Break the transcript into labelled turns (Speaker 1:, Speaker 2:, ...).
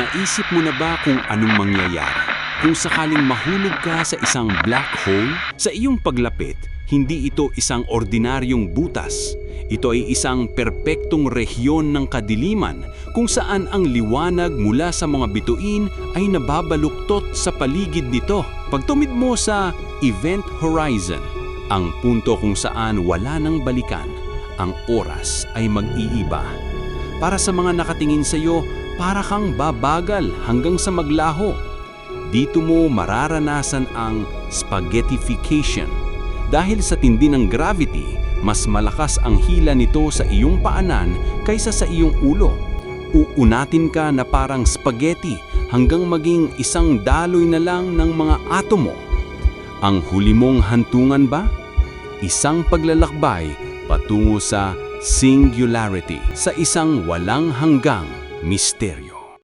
Speaker 1: Naisip mo na ba kung anong mangyayari? Kung sakaling mahulog ka sa isang black hole, sa iyong paglapit, hindi ito isang ordinaryong butas. Ito ay isang perpektong rehiyon ng kadiliman kung saan ang liwanag mula sa mga bituin ay nababaluktot sa paligid nito. Pag tumid mo sa event horizon, ang punto kung saan wala nang balikan, ang oras ay mag-iiba. Para sa mga nakatingin sa iyo, para kang babagal hanggang sa maglaho. Dito mo mararanasan ang spaghettification. Dahil sa tindi ng gravity, mas malakas ang hila nito sa iyong paanan kaysa sa iyong ulo. Uunatin ka na parang spaghetti hanggang maging isang daloy na lang ng mga atomo. Ang huli mong hantungan ba? Isang paglalakbay patungo sa singularity, sa isang walang hanggang misterio.